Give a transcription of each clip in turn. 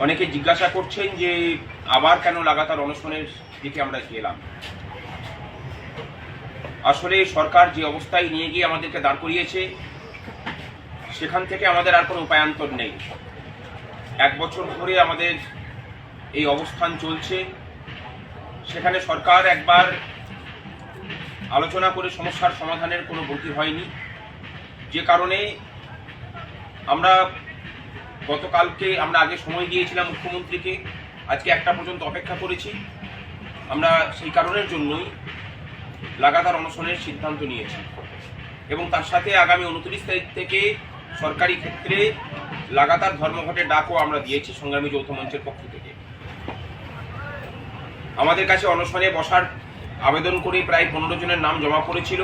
অনেকে জিজ্ঞাসা করছেন যে আবার কেন লাগাতার অনশনের দিকে আমরা গেলাম। আসলে সরকার যে অবস্থায় নিয়ে গিয়ে আমাদেরকে দাঁড় করিয়েছে, সেখান থেকে আমাদের আর কোনো উপায়ান্তর নেই। এক বছর ধরে আমাদের এই অবস্থান চলছে। সেখানে সরকার একবার আলোচনা করে সমস্যার সমাধানের কোনো গতি হয়নি। যে কারণে আমরা গতকালকে আমরা আগে সময় দিয়েছিলাম মুখ্যমন্ত্রীকে, আজকে একটা পর্যন্ত অপেক্ষা করেছি। আমরা সেই কারণের জন্যই লাগাতার অনশনের সিদ্ধান্ত নিয়েছি। এবং তার সাথে আগামী উনত্রিশ তারিখ থেকে সরকারি ক্ষেত্রে লাগাতার ধর্মঘটের ডাকও আমরা দিয়েছি সংগ্রামী যৌথ মঞ্চের পক্ষ থেকে। আমাদের কাছে অনশনে বসার আবেদন করে প্রায় পনেরো জনের নাম জমা পড়েছিল।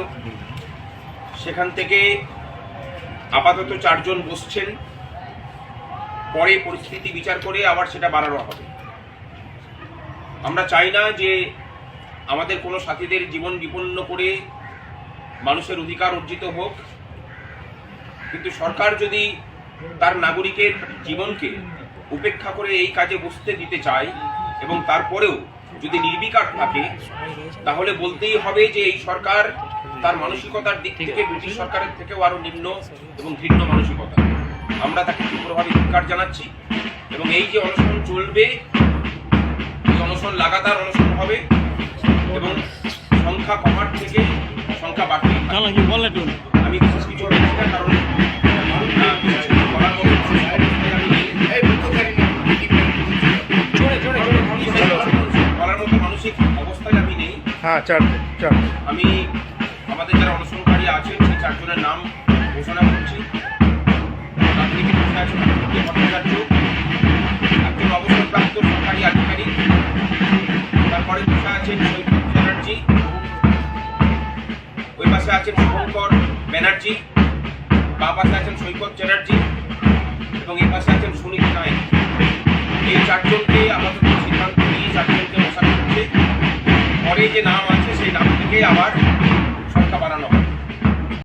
সেখান থেকে আপাতত চারজন বসছেন। পরে পরিস্থিতি বিচার করে আবার সেটা বাড়ানো হবে। আমরা চাই না যে আমাদের কোনো সাথীদের জীবন বিপন্ন করে মানুষের অধিকার অর্জিত হোক, কিন্তু সরকার যদি তার নাগরিকের জীবনকে উপেক্ষা করে এই কাজে বসতে দিতে চায় এবং তারপরেও যদি নির্বিকার থাকে, তাহলে বলতেই হবে যে এই সরকার তার মানসিকতার দিক থেকে ব্রিটিশ সরকারের থেকেও আরও নিম্ন এবং ঘৃণ্য মানসিকতা। আমরা তাকে তীব্রভাবে ধিক্কার জানাচ্ছি এবং এই যে অনশন চলবে এই অনশন লাগাতার অনশন হবে এবং সংখ্যা কমার থেকে সংখ্যা বাড়তে আমি বিশেষ কিছু বলছি না কারণ বলার মতো অবস্থায় আমি বলার মতো মানসিক অবস্থায় আমি নেই। হ্যাঁ চারটে চারটে আমি আমাদের যারা অনশনকারী আছেন সেই চারজনের নাম ভট্টাচার্য একজন সরকারি আছেন সৈকত ওই পাশে আছেন ব্যানার্জি পাশে আছেন সৈকত এবং আছেন নায়ক এই সিদ্ধান্ত চারজনকে বসানো পরে যে নাম আছে সেই নাম আবার